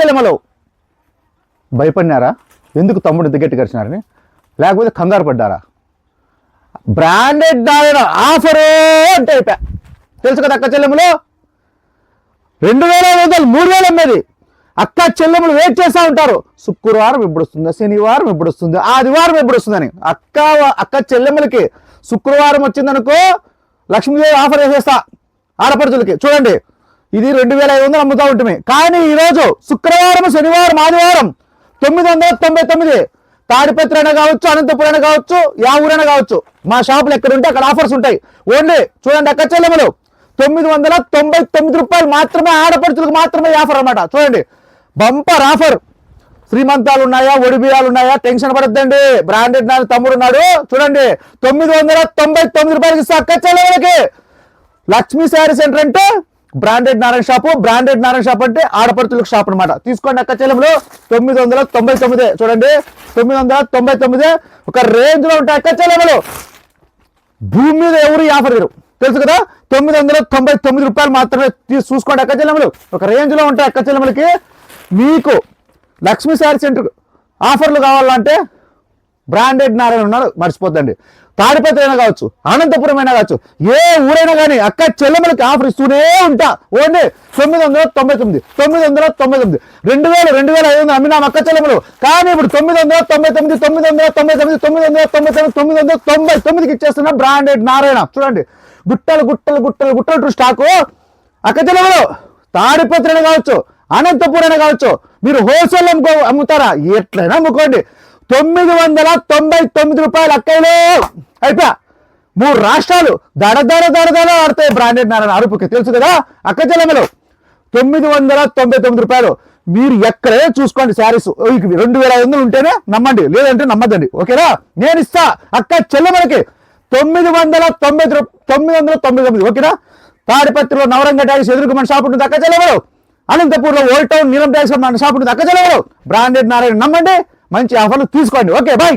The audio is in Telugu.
చెల్లెమలు భయపడినారా? ఎందుకు తమ్ముడు ఇంత గట్టి కరిచినారని? లేకపోతే కంగారు పడ్డారా? బ్రాండెడ్ డాలర్ ఆఫరు అంటే అయిపోయా. తెలుసు కదా అక్క చెల్లెములు? రెండు వేల ఐదు వందలు మూడు వేలు అమ్మేది. అక్క చెల్లెములు వెయిట్ చేస్తూ ఉంటారు. శుక్రవారం ఎప్పుడు వస్తుందా శనివారం ఎప్పుడు వస్తుంది ఆదివారం ఎప్పుడు వస్తుందని అక్క అక్క చెల్లెములకి శుక్రవారం వచ్చిందనుకో లక్ష్మీదేవి ఆఫర్ వేసేస్తా. ఆడపడుచులకి. చూడండి. ఇది రెండు వేల ఐదు వందలు అమ్ముతా ఉంటుంది కానీ ఈరోజు శుక్రవారం శనివారం ఆదివారం తొమ్మిది వందల తొంభై తొమ్మిది తాడిపత్రి అయినా కావచ్చు అనంతపురం అయినా కావచ్చు యా ఊరైనా కావచ్చు మా షాపులు ఎక్కడ ఉంటే అక్కడ ఆఫర్స్ ఉంటాయి. ఓన్లీ చూడండి అక్క చెల్లెములు తొమ్మిది వందల తొంభై తొమ్మిది రూపాయలు మాత్రమే ఆడపడుచులకు మాత్రమే ఈ ఆఫర్ అనమాట చూడండి. Bumper offer. శ్రీమంతాలు ఉన్నాయా ఒడిబియాలు ఉన్నాయా టెన్షన్ పడద్దండి. బ్రాండెడ్ నా తమ్ముడు ఉన్నాడు చూడండి. తొమ్మిది వందల తొంభై తొమ్మిది రూపాయలకి ఇస్తా అక్క చెల్లెములకి లక్ష్మీ శారీ సెంటర్ అంటే branded Narayana shop branded Narayana shop అంటే ఆడపడుతులకు షాప్ అనమాట తీసుకోండి అక్క చెల్లెములు. తొమ్మిది వందల తొంభై తొమ్మిది చూడండి. తొమ్మిది వందల తొంభై తొమ్మిది ఒక రేంజ్లో ఉంటాయి అక్క చెల్లెములు. భూమి మీద ఎవరు ఆఫర్ లేరు తెలుసు కదా? తొమ్మిది వందల తొంభై తొమ్మిది రూపాయలు మాత్రమే తీసి చూసుకోండి అక్క చెల్లెములు. ఒక రేంజ్లో ఉంటాయి అక్క చెల్లెములకి. మీకు లక్ష్మీ శారీ సెంటర్ ఆఫర్లు కావాలంటే బ్రాండెడ్ నారాయణ ఉన్నాడు మర్చిపోద్దండి. తాడిపత్రి అయినా కావచ్చు అనంతపురం అయినా కావచ్చు ఏ ఊరైనా కానీ అక్క చెల్లెమ్మలకి ఆఫర్ ఇస్తూనే ఉంటా. ఓన్లీ తొమ్మిది వందల తొంభై తొమ్మిది తొమ్మిది వందల తొంభై తొమ్మిది. రెండు వేలు రెండు వేల ఐదు వందలు అమ్మినాం అక్క చెల్లెమ్మలు. కానీ ఇప్పుడు తొమ్మిది వందల తొంభై తొమ్మిది తొమ్మిది వందల తొంభై తొమ్మిది తొమ్మిది వందల తొంభై తొమ్మిది తొమ్మిది వందల తొంభై తొమ్మిదికి ఇచ్చేస్తున్న బ్రాండెడ్ నారాయణ. చూడండి. గుట్టలు గుట్టలు గుట్టలు గుట్టలు స్టాకు అక్క చెల్లెమ్మలు తాడిపత్రి అయినా కావచ్చు అనంతపురం అయినా కావచ్చు మీరు హోల్సేల్ అమ్ముకో అమ్ముతారా? ఎట్లయినా అమ్ముకోండి. తొమ్మిది వందల తొంభై తొమ్మిది రూపాయలు అక్కయ్యలో. అయిపోయా? మూడు రాష్ట్రాలు దడ దడ దడ దడ ఆడతాయి. బ్రాండెడ్ నారాయణ అరుపుకి తెలుసు కదా? అక్క చెల్లెమ్మలు. తొమ్మిది వందల తొంభై తొమ్మిది రూపాయలు. మీరు ఎక్కడైనా చూసుకోండి శారీస్. రెండు వేల ఐదు వందలు ఉంటేనే నమ్మండి. లేదంటే నమ్మదండి ఓకేనా? నేను ఇస్తా. అక్క చెల్లెమలకి తొమ్మిది వందల తొంభై తొమ్మిది వందల తొంభై తొమ్మిది. ఓకేనా? తాడిపత్రిలో నవరంగ ట్యాక్స్ ఎదురుకు మన షాప్ ఉంటుంది. అక్క చెల్లెమలు అనంతపూర్లో ఓల్డ్ టౌన్ నీలం ట్యాక్స్ మన షాప్ ఉంటుంది. అక్క చెల్లెమలు బ్రాండెడ్ నారాయణ నమ్మండి. మంచి ఆఫర్లు తీసుకోండి. Okay bye.